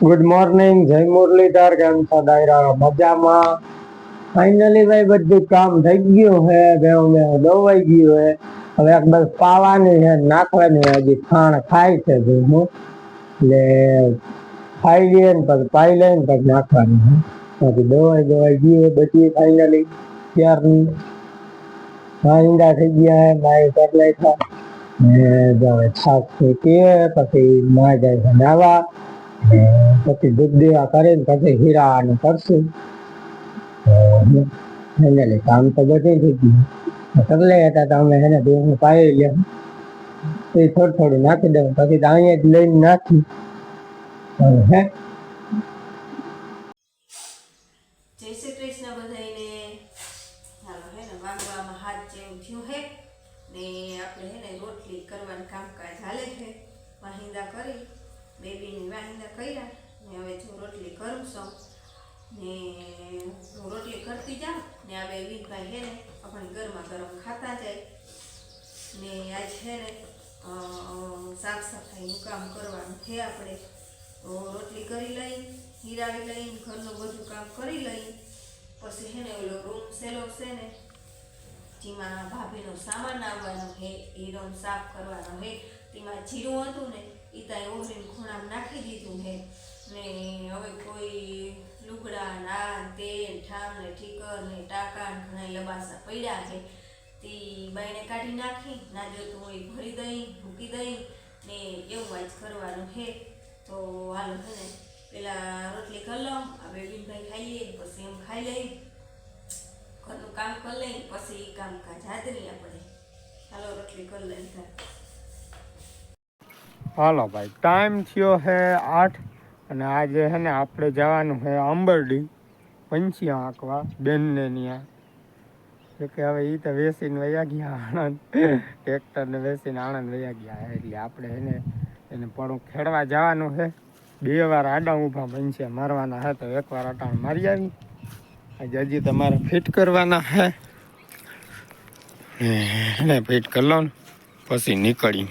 Good morning જય મુરલીધર, કેમ છો ડાયરા? મજામાં? ફાઇનલી ભાઈ, બધું કામ થઈ ગયું છે ભેવ મેં દોવાઈ ગયું છે હવે એક બસ પાવાની છે નાખવાની હજી ખાણ ખાય છે ભેવું એટલે ખાઈ લઈએ ને પછી પાઈ લઈએ ને પછી નાખવાની છે પછી દોવાઈ દોવાઈ ગયું છે બધી ફાઇનલી ત્યારની માંદા થઈ ગયા છે માય કેટલાય થા ને હવે છાપ કે પછી માં જાય છે નાવા પછી દૂધ દેવા કરીને પછી હીરા હીરાનું કરશું ફાઇનલી કામ તો બધે થઈ ગયું. હતા તો અમે એને ભેગું પાઈ લે. એ થોડું થોડું નાખી દઉં. પછી તો અહીંયા જ લઈને નાખી. હે? ને આજ છે ને સાફ સફાઈનું કામ કરવાનું છે. આપણે રોટલી કરી લઈ હીરાવી લઈ, ઘરનું બધું કામ કરી લઈ, પછી છે ને ઓલો રૂમ સેલો છે ને, જેમાં ભાભીનો સામાન આવવાનો છે, એ રૂમ સાફ કરવાનો છે. તેમાં જીરું હતું ને એ ત્યાં ઓહરીને ખૂણામાં નાખી દીધું છે. ને હવે કોઈ લુગડા નાન તેલ ઠામ ને ઠીકર ને ટાકા ઘણા લબાસા પડ્યા છે. તે બાઈને કાઢી નાખી, ના જોતું હોય ભરી દઈ મૂકી દઈ ને એવું જ કરવાનું છે. તો હાલો છે ને, પેલા રોટલી કરી લઉં, આ બેબીનભાઈ ખાઈએ પછી એમ ખાઈ લઈ ઘરનું કામ કરી લઈ, પછી કામકાજ હાજરી આપણે. હાલો, રોટલી કરી લઈ હાલો ભાઈ, ટાઈમ થયો છે આઠ, અને આજે છે ને આપણે જવાનું છે અંબરડી, પંચી આંકવા, બેનને ત્યાં કે હવે એ તો વેસીને વયા ગયા, આણંદ. ટ્રેક્ટરને વેસીને આણંદ વયા ગયા એટલે આપણે એને એને પણ ખેડવા જવાનું છે બે વાર આડા ઊભા બનશે, મારવાના છે તો એક વાર અટાણ મારી આવી. આજે હજી તમારે ફિટ કરવાના છે એને ફિટ કરી લો પછી નીકળી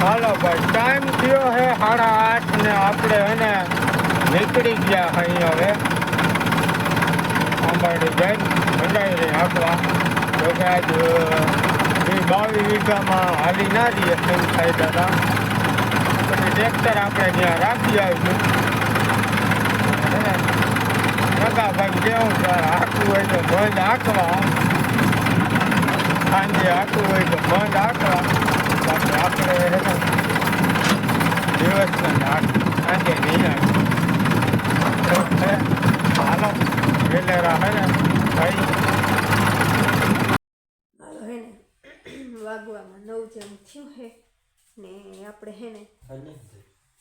હાલો ભાઈ ટાઈમ થયો છે સાડા આઠ ને આપણે એને નીકળી ગયા અહીં હવે. આંબાડી જઈને મંડાઈ રહી આપવા તો કે આજ બે બાવીસ વીઘામાં હાલી ના દઈએ એમ થાય દાદા. પછી ટ્રેક્ટર આપણે ત્યાં રાખી આવીશું નકા ભાઈ કેવું હાંકવું હોય તો બંધ હાંકવા. સાંજે હાંકવું હોય તો બંધ હાંકવા. બાકી આપણે દિવસના હાંક સાંજે નહીં હાંકીએ. હાલો વેલેરા હે ને હે ને વાગવામાં નવ જેમ થયું હે ને આપણે હે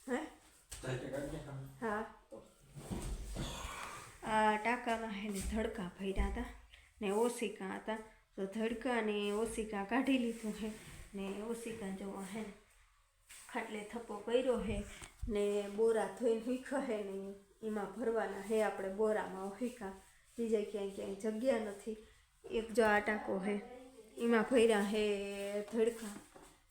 હે? આ ટાંકામાં હે ને ધડકા ભર્યા હતા ને ઓશિકા હતા. તો ધડકા ને ઓશિકા કાઢી લીધું હે ને ઓશિકા જોવા હે ખાટલે થપ્પો કર્યો હે ને બોરા ધોઈને હુંખા હે ને એમાં ભરવાના હે આપણે બોરામાં હુંખા બીજે ક્યાંય ક્યાંય જગ્યા નથી. એક જો આ ટાંકો હે એમાં ભર્યા હે ધડકા.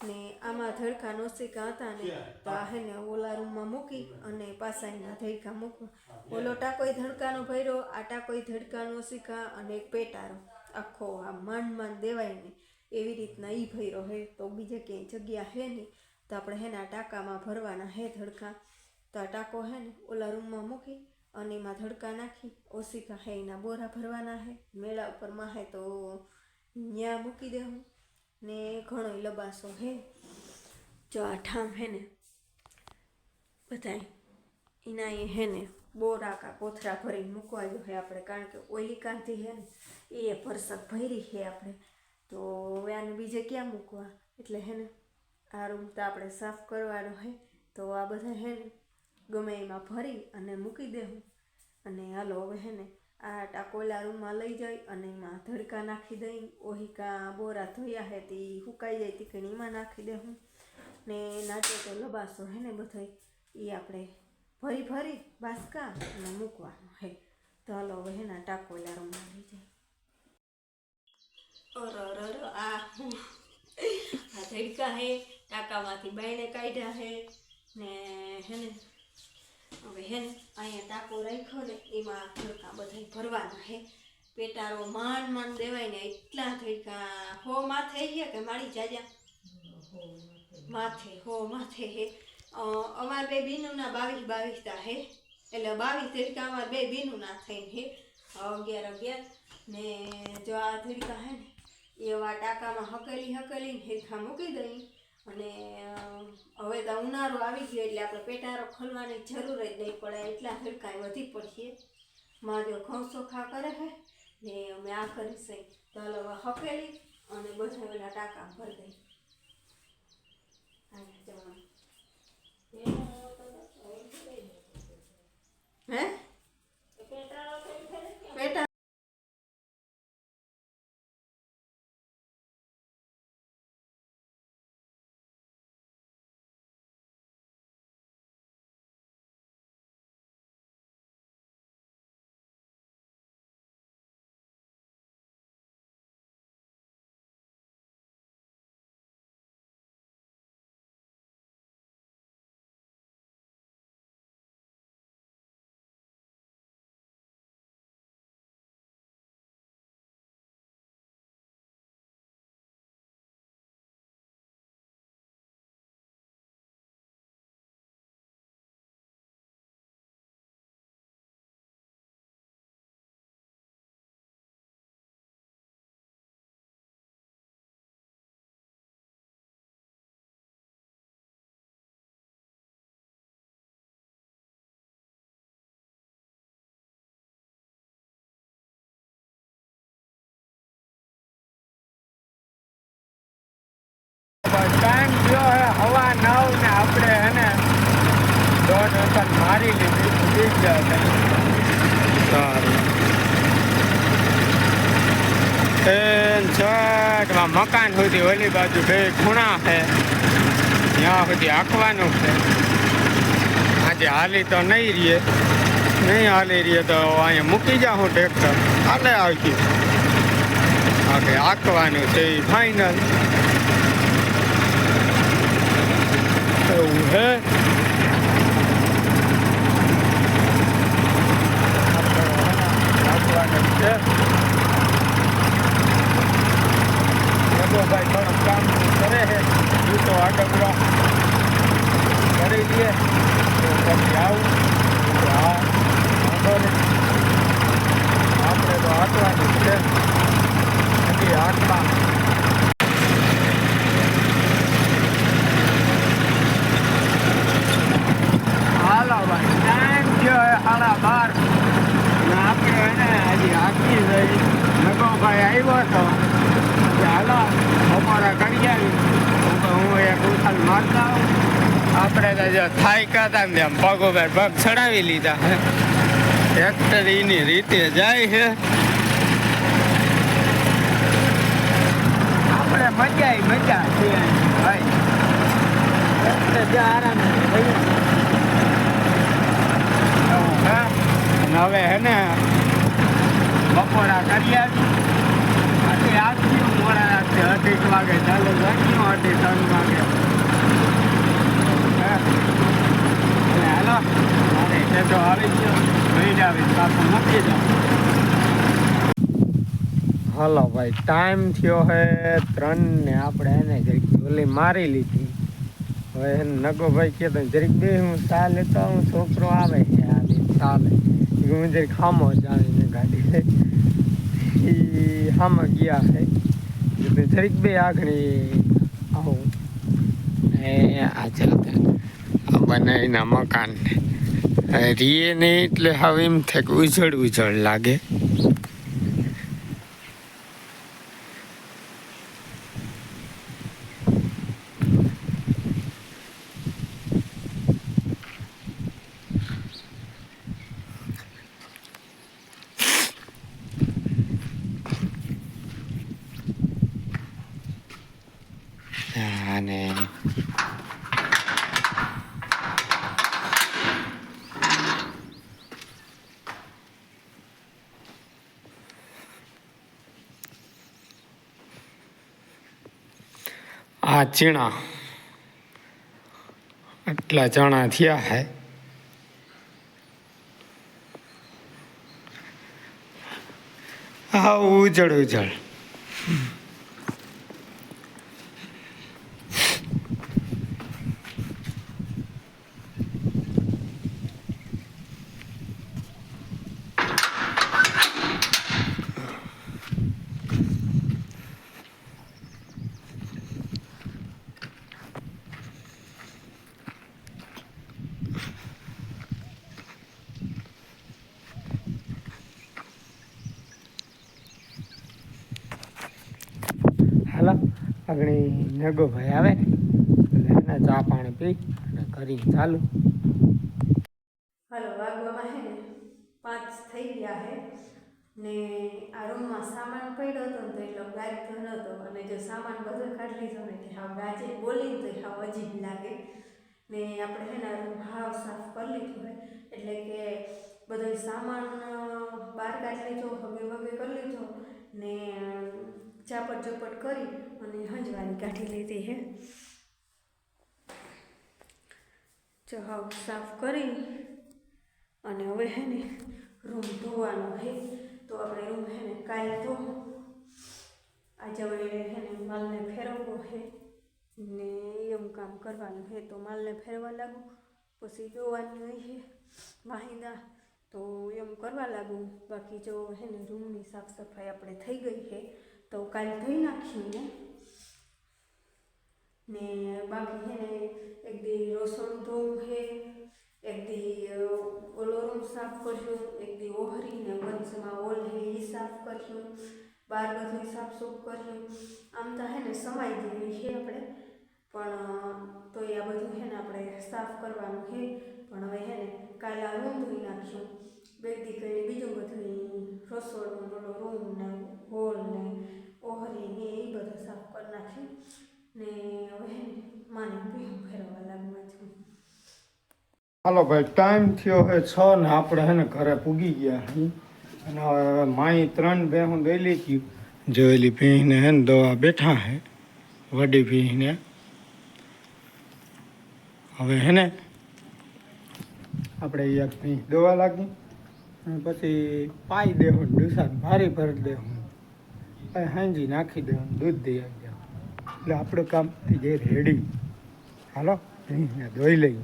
ને આમાં ધડકા નોસિકા હતા ને તો આ હે ને ઓલા રૂમમાં મૂકી અને પાછા એના ધડકા મૂકવા. ઓલો ટાકોય ધડકાનો ભર્યો આ ટાકોય ધડકાનો સિક્કા અને એક પેટારો. આખો આ માંડ માંડ દેવાય ને એવી રીતના એ ભર્યો હે. તો બીજે ક્યાંય જગ્યા હે નહીં. તો આપણે હે ને આ ટાંકામાં ભરવાના હે ધડકા. તો આ ટાંકો હે ને ઓલા રૂમમાં મૂકી અને એમાં ધડકા નાખી, ઓશિકા હે એના બોરા ભરવાના હે. મેળા ઉપર માહે તો ન્યા મૂકી દેવું ને ઘણો લબાસો હે. જો આ ઠામ હે ને, બધાય એના એ હે ને, બોરા કા કોથરા ભરીને મૂકવા જો હે આપણે. કારણ કે ઓઈલી કાંતિ હે ને, એ ભરસક ભરી છે આપણે. તો હવે આને બીજે ક્યાં મૂકવા? એટલે હે ને, આ રૂમ તો આપણે સાફ કરવાનો હે. તો આ બધા હે ને ગમે એમાં ભરી અને મૂકી દેવું. અને હાલો હવે હે ને, આ ટાકોલા રૂમમાં લઈ જઈ અને એમાં ધડકા નાખી દઈ. ઓહિકા બોરા ધોયા હે તે સુકાઈ જાય તે એમાં નાખી દેવું ને નાચે તો લબાસો હે ને બધો એ આપણે ભરી ભરી બાસકા અને મૂકવાનો હે. તો હાલો હવે હે ને ટાકોલા રૂમમાં લઈ જાય અરરર આ આ ધડકા હે, ટાંકામાંથી બાયણે કાઢ્યા હે. ને હે ને હવે હે ને અહીંયા ટાંકો રાખ્યો ને, એમાં ધડકા બધા ભરવાના હે. પેટારો માંડ માંડ દેવાય ને એટલા ધડકા હો માથે ગયા કે મારી જાજા? માથે, હો માથે હે. અમાર બે બીનુના બાવીસ બાવીસતા હે. એટલે બાવીસ ધડકા અમાર બે બીનુના થઈને હે. અગિયાર અગિયાર. ને જો આ ધડકા હે ને, એવા ટાંકામાં હકેલી હકેલીને હેઠા મૂકી દઈ. અને હવે તો ઉનાળો આવી ગયો એટલે આપણે પેટારો ખોલવાની જરૂર જ નહીં પડે એટલા ધડકા વધી પડશે માં જો ઘઉં ચોખા કરે છે ને અમે આ કરીશ તો હાલો હવે હકેલી અને બધા પેલા ટાંકા ભરી દઈ હે? પેટા સારું છઠમાં મકાન સુધી ઓલી બાજુ બે ખૂણા છે ત્યાં સુધી આંકવાનું છે આજે હાલી તો નહીં રહીએ નહીં હાલી રહીએ તો અહીંયા મૂકી જાઉં ટ્રેક્ટર હાલે આવતી આગળ આંકવાનું છે એ ફાઇનલ એવું હે છે. ભાઈ પણ કામ કરે છે. એ તો આગળ કરી દઈએ તો પછી આવું. હા વાંધો નહીં. આપણે તો હાંકવાનું છે. હજી હાંકવા હાલો ભાઈ ટાઈમ થયો હે સાડા બાર ને આપણે એને હજી હાકી જઈ નગોભાઈ આવ્યો હતો કે હાલો બપોરે કરી આવી હું તો હું એક ઉથાલ મારતા આવું આપણે તો જો ને તેમ પગ ઉપર પગ ચડાવી લીધા ટ્રેક્ટર એની રીતે જાય છે આપણે મજા મજા ભાઈ. આરામ હવે હે ને બપોરા કરી આવી. મોડા રાત્રે અઢીક વાગે ચાલુ રાખ્યું અઢી ત્રણ વાગે. હે એટલે હાલો મારે ખેતો આવી ગયો લઈ જાવી પાછું મૂકી જાઉં હાલો ભાઈ ટાઈમ થયો હે ત્રણ ને આપણે એને જરીક ઓલી મારી લીધી. હવે એને નગોભાઈ કે જરીક બે હું ચા લેતો આવું, છોકરો આવે છે આ લે ચા લે હું જરીક ખામો જ આવીને ગાડી લઈ. ઈ હામાં ગયા છે. એટલે જરીક બે આગળી આવું. એ આજે આ બનાવીના મકાન રીએ નહીં એટલે હવે એમ થાય કે ઉજળ ઉજળ લાગે અને આ ચીણા. આટલા ચણા થયા હે. હા ઉજળ ઉજળ હાલો આગળ નગો ભાઈ આવે ને એને ચા પાણી પી અને કરી ચાલુ. હાલો, વાગવામાં હે પાંચ થઈ ગયા હે ને આ રૂમમાં સામાન પડ્યો હતો તો એટલો ગાજ તો નહોતો અને જો સામાન બધો કાઢી લીધો ને કે હા ગાજે બોલી તો હાવ અજીબ લાગે. ને આપણે હે ને રૂમ હાવ સાફ કરી લીધું હોય એટલે કે બધો સામાન બહાર કાઢી લીધો હગે વગે કરી લીધો ને અ, ચાપટ ચોપટ કરી અને હંજવાની કાઢી લીધી હે. જો હાવ સાફ કરી અને હવે હે ને રૂમ ધોવાનો હે. તો આપણે રૂમ હે ને કાલે ધો આજે હવે હે ને માલને ફેરવવો હે ને એમ કામ કરવાનું હે. તો માલને ફેરવા લાગુ પછી ધોવાની હોય છે વાહિંદા તો એમ કરવા લાગુ. બાકી જો હે ને રૂમની સાફ સફાઈ આપણે થઈ ગઈ છે તો કાલે ધોઈ નાખ્યું ને. ને બાકી હે ને એક દી રસોડું ધોવું છે, એક દી ઓલો રૂમ સાફ કર્યું એક દી ઓહરી ને વંશમાં ઓલ હે એ સાફ કર્યું બાર બધું સાફ સૂફ કર્યું આમ તો હે ને સમાઈ દેવી છે આપણે, પણ તો એ આ બધું હે ને આપણે સાફ કરવાનું છે. પણ હવે હે ને કાલે આ રૂમ ધોઈ નાખ્યું બે દી કરીને બીજું બધું રસોડું રૂમ ને હોલ ને ઓહરી ને એ બધું સાફ કરી નાખ્યું ને હવે માને પીવું ફેરવા લાગવા છું. હાલો ભાઈ ટાઈમ થયો હે છ ને આપણે હે ને ઘરે પૂગી ગયા હે. અને હવે માઈ ત્રણ બે હું દઈ ગયું જોયેલી પીને હે ને દવા બેઠા હે, વડી પીને હવે હે ને આપણે એક પી દવા લાગી. પછી પાઈ દેવું ડુસા ભારી ભરી દેવું હાંજી નાખી દેવાનું દૂધ દઈ આવી દેવું એટલે આપણું કામ થઈ રેડી હાલો ધોઈ લઈએ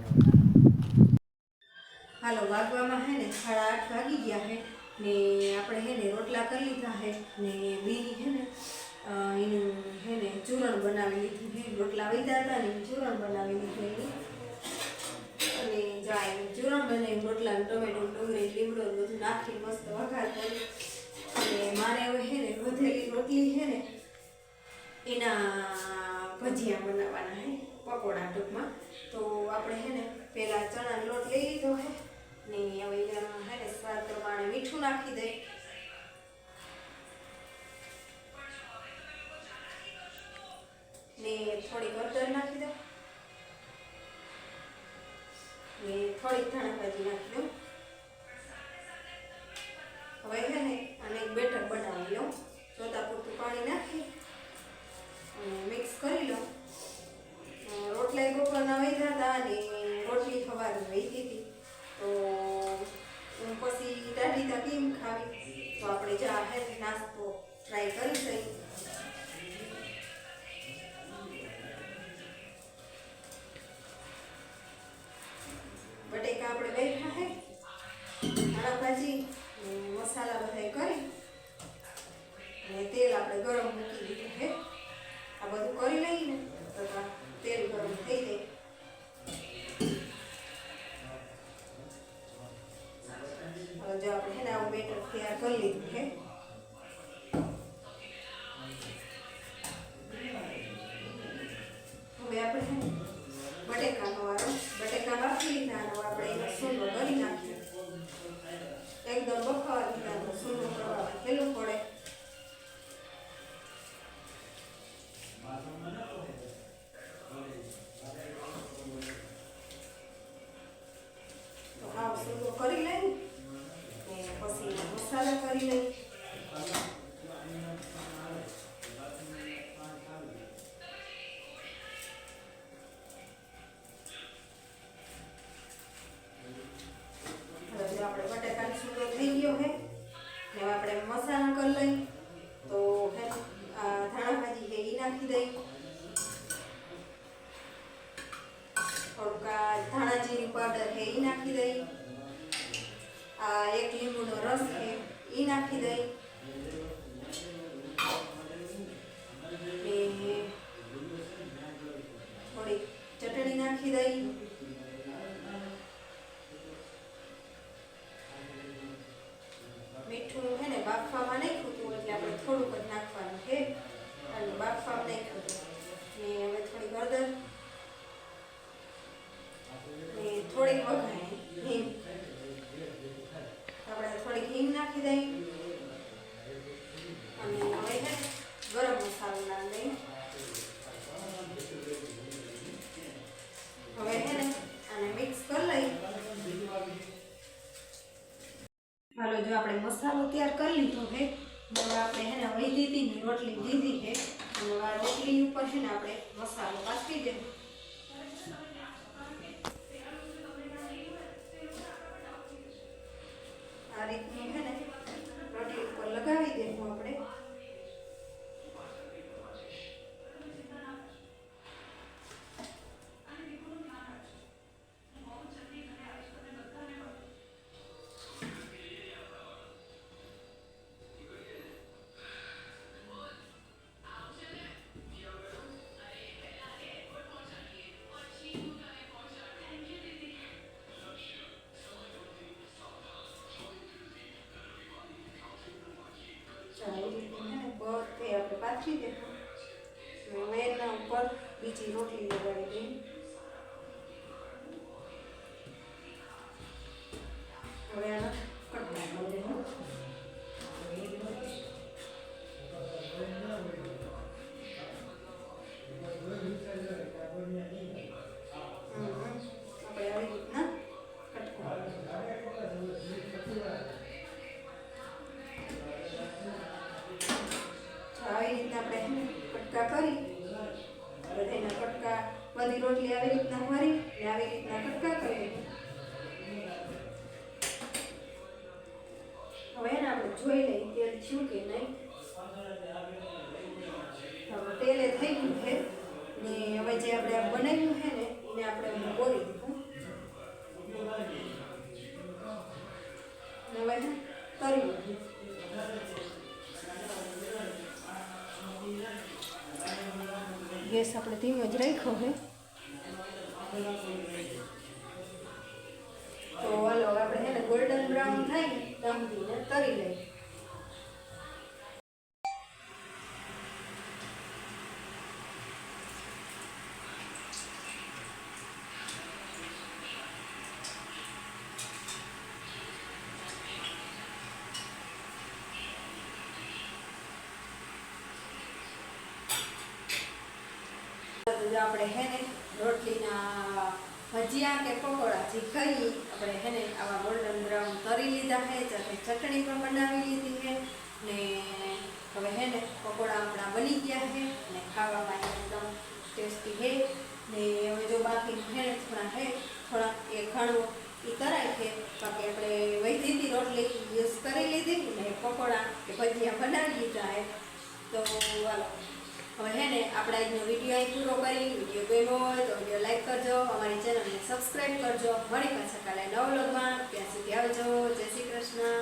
હાલો, વાગવામાં હે ને સાડા આઠ વાગી ગયા હે ને આપણે હે ને રોટલા કરી લીધા હે ને બીની હે ને એનું હે ને ચૂરણ બનાવી લીધું હે. રોટલા વૈદા હતા ને ચૂરણ બનાવી લીધું એનું. અને જાય ચૂરણ બનાવી રોટલા ટમેટો, ડુંગળી, લીમડો બધું નાખી મસ્ત વઘાર કરી અને મારે હવે હે વધેલી રોટલી છે ને, એના ભજીયા બનાવવાના હે, પકોડા ટૂંકમાં. તો આપણે હે ને, પહેલાં ચણાનો લોટ લઈ લીધો હે, ને હવે એમાં હે ને, સ્વાદ પ્રમાણે મીઠું નાખી દઈ ને થોડી હળદર નાખી દો. ને થોડીક ધાણા ભાજી નાખી દો. હવે છે ને, આને એક બેટર બનાવી લઉં જોતા પૂરતું પાણી નાખી અને મિક્સ કરી અ, રોટલા બપોરના વૈધા હતા અને રોટલી ખવાની વહી હતી. તો હું પછી દાઢી તા કેમ ખાવી? તો આપણે જા હેલ્થ નાસ્તો ટ્રાય કરી દઈ જો આપણે છે ને આવું બેટર તૈયાર કરી લીધું છે. મસાલો તૈયાર કરી લીધો છે. હવે આપણે એને વહી દીધી ને રોટલી દીધી છે. આ રોટલી ઉપર છે ને આપણે મસાલો પાથરી દે આ રીતનું છે ને રોટલી ઉપર લગાવી દેવું આપણે. પાથરી દેવું હવે ઉપર બીજી રોટલી લગાવી દઈએ બધી રોટલી આવી રીતના ભરી ને આવી રીતના કટકા કરી હવે એને આપણે જોઈ લઈએ તેલ થયું કે નહીં હવે તેલે થઈ ગયું છે ને હવે જે આપણે આ બનાવ્યું છે ને એને આપણે હવે બોરી દીધું ને હવે છે ને તરી દીધું ગેસ આપણે ધીમો જ રાખ્યો છે તો હાલો આપણે હે ને ગોલ્ડન બ્રાઉન થાય ને ત્યાં સુધીને લઈએ. આપણે હે ને ભજીયા કે પકોડા જે કરી આપણે ને આવા ગોલ્ડન બ્રાઉન કરી લીધા છે, સાથે ચટણી પણ બનાવી લીધી છે, ને હવે હે ને પકોડા આપણા બની ગયા છે, અને ખાવામાં એકદમ ટેસ્ટી છે, ને હવે જો બાકી હે થોડા હે થોડાક એ ઘણું એ કરાય છે, બાકી આપણે દીધી રોટલી યુઝ કરી લીધી, ને પકોડા કે ભજીયા બનાવી લીધા છે. તો હાલો. હવે હે ને, આપણે આજનો વીડિયો અહીં પૂરો કરી, વીડિયો ગયો હોય તો વીડિયો લાઈક કરજો, અમારી ચેનલને સબસ્ક્રાઈબ કરજો મળી પાછા કાલે નવ લોકમાં ત્યાં સુધી આવજો, જય શ્રી કૃષ્ણ.